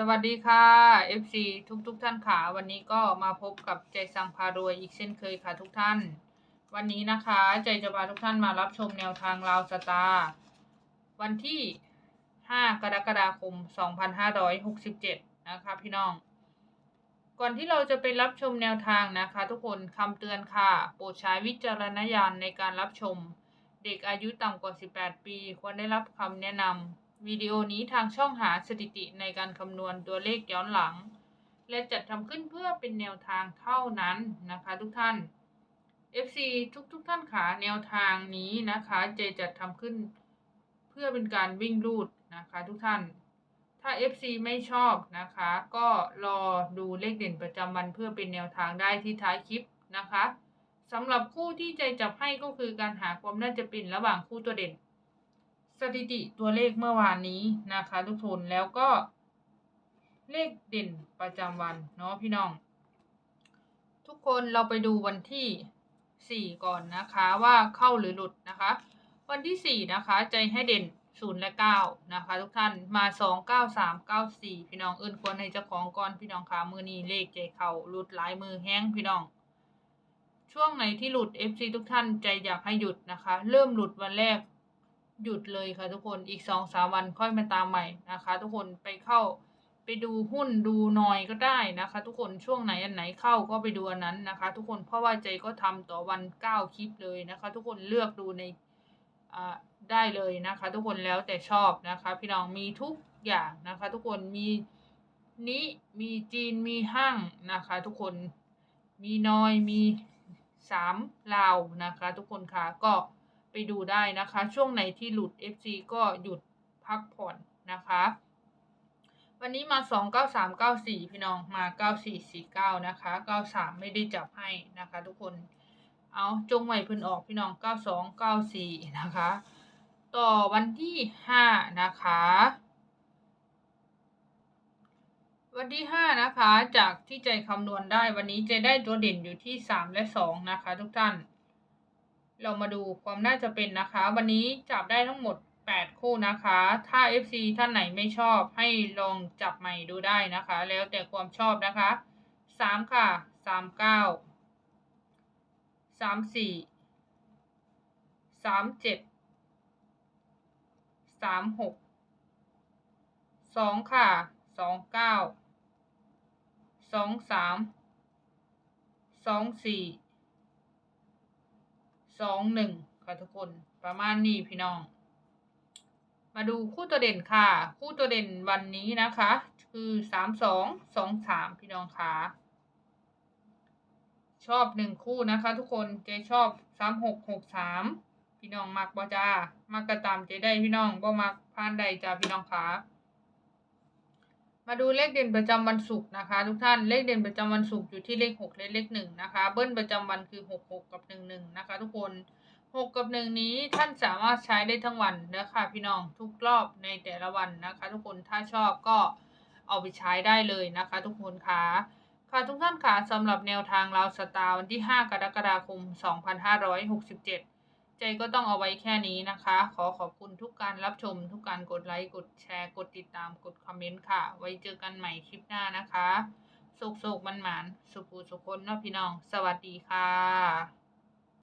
สวัสดีค่ะ FC ทุกทุกๆท่านค่ะ วันนี้ก็มาพบกับใจสังพารวยอีกเช่นเคยค่ะทุกท่าน วันนี้นะคะ ใจจะพาทุกท่านมารับชมแนวทางลาวสตาร์วันที่ 5 กรกฎาคม 2567 นะคะพี่น้อง ก่อนที่เราจะไปรับชมแนวทางนะคะ ทุกคนคำเตือนค่ะ โปรดใช้วิจารณญาณในการรับชม เด็กอายุต่ำกว่า 18 ปี ควรได้รับคำแนะนำ วิดีโอนี้ทางช่องหาสถิติในการคำนวณตัวเลขย้อนหลัง และจัดทำขึ้นเพื่อเป็นแนวทางเท่านั้นนะคะทุกท่าน FC ทุกทุกๆท่านขาแนวทางนี้นะคะเจจัดทำขึ้น เพื่อเป็นการวิ่งรูดนะคะทุกท่าน ถ้า FC ไม่ชอบนะคะ ก็รอดูเลขเด่นประจำวันเพื่อเป็นแนวทางได้ที่ท้ายคลิปนะคะสำหรับคู่ที่ใจจับให้ก็คือการหาความน่าจะเป็นระหว่างคู่ตัวเด่น สถิติตัวเลขเมื่อวานนี้นะคะทุกคนแล้วก็เลขเด่นประจำวันเนาะพี่น้อง ทุกคนเราไปดูวันที่ 4 ก่อนนะคะว่าเข้าหรือหลุดนะคะ วันที่ 4 นะคะ ใจให้เด่น 0 และ 9 นะคะ ทุกท่านมา 2 9 3 9 4 พี่น้องเอิ้นควรให้เจ้าของก่อนพี่น้องขามือนี้เลขใจเข่าหลุดหลายมือแห้งพี่น้อง ช่วงไหนที่หลุด FC ทุกท่านใจอยากให้หยุดนะคะ เริ่มหลุดวันแรก หยุดเลยค่ะทุกคนอีกสองสามวันค่อยมาตามใหม่นะคะ ทุกคนไปเข้าไปดูหุ้นดูนอยก็ได้นะคะ ทุกคนช่วงไหนอันไหนเข้าก็ไปดูอันนั้นนะคะ ทุกคนเพราะว่าใจก็ทำต่อวันเก้าคลิปเลยนะคะ ทุกคนเลือกดูในอ่าได้เลยนะคะ ทุกคนแล้วแต่ชอบนะคะ พี่น้องมีทุกอย่างนะคะ ทุกคนมีนี้มีจีนมีห้างนะคะ ทุกคนมีนอยมีสามลาวนะคะ ทุกคนค่ะก็ ไปดูได้นะคะ ช่วงไหนที่หลุด FC ก็หยุดพักผ่อนนะคะ วันนี้มา29394 พี่น้องมา 9449 นะคะ 93 ไม่ได้จับให้นะคะทุกคนเอาจงไว้เพิ่นออกพี่น้อง 9294 นะคะ ต่อวันที่ 5 นะคะ วันที่ 5 นะคะ จากที่ใจคำนวณได้วันนี้จะได้ตัวเด่นอยู่ที่ 3 และ 2 นะคะ ทุกท่าน เรามาดูความน่าจะเป็นนะคะ วันนี้จับได้ทั้งหมด 8 คู่นะคะ ถ้า FC ท่านไหนไม่ชอบให้ลองจับใหม่ดูได้นะคะ แล้วแต่ความชอบนะคะ 3 ค่ะ 39 34 37 36 2 ค่ะ 29 23 24 สองหนึ่งค่ะทุกคนประมาณนี้พี่น้อง มาดูคู่ตัวเด่นค่ะ คู่ตัวเด่นวันนี้นะคะ คือสามสองสองสามพี่น้องค่ะชอบหนึ่งคู่นะคะทุกคนเจชอบสามหกหกสามพี่น้องมักบ่จ้ามักกระตามเจได้พี่น้องบ่มักพานใดจ้าพี่น้องค่ะ มาดูเลขเด่นประจำวันศุกร์นะคะ ทุกท่านเลขเด่นประจำวันศุกร์อยู่ที่เลขหกและเลขหนึ่งนะคะ เบิ้ลประจำวันคือหกหกกับหนึ่งหนึ่งนะคะ ทุกคนหกกับหนึ่งนี้ท่านสามารถใช้ได้ทั้งวันนะคะพี่น้องทุกรอบในแต่ละวันนะคะ ทุกคนถ้าชอบก็เอาไปใช้ได้เลยนะคะ ทุกคนค่ะค่ะทุกท่านค่ะสำหรับแนวทางเราวสตาร์วันที่ 5 กรกฎาคม 2567 ใจก็ต้องเอาไว้แค่นี้นะคะ ขอขอบคุณทุกการรับชม ทุกการกดไลค์ กดแชร์ กดติดตาม กดคอมเมนต์ค่ะ ไว้เจอกันใหม่คลิปหน้านะคะสุกๆมันหมานสุขุสุขคนนาะพี่น้อง สวัสดีค่ะ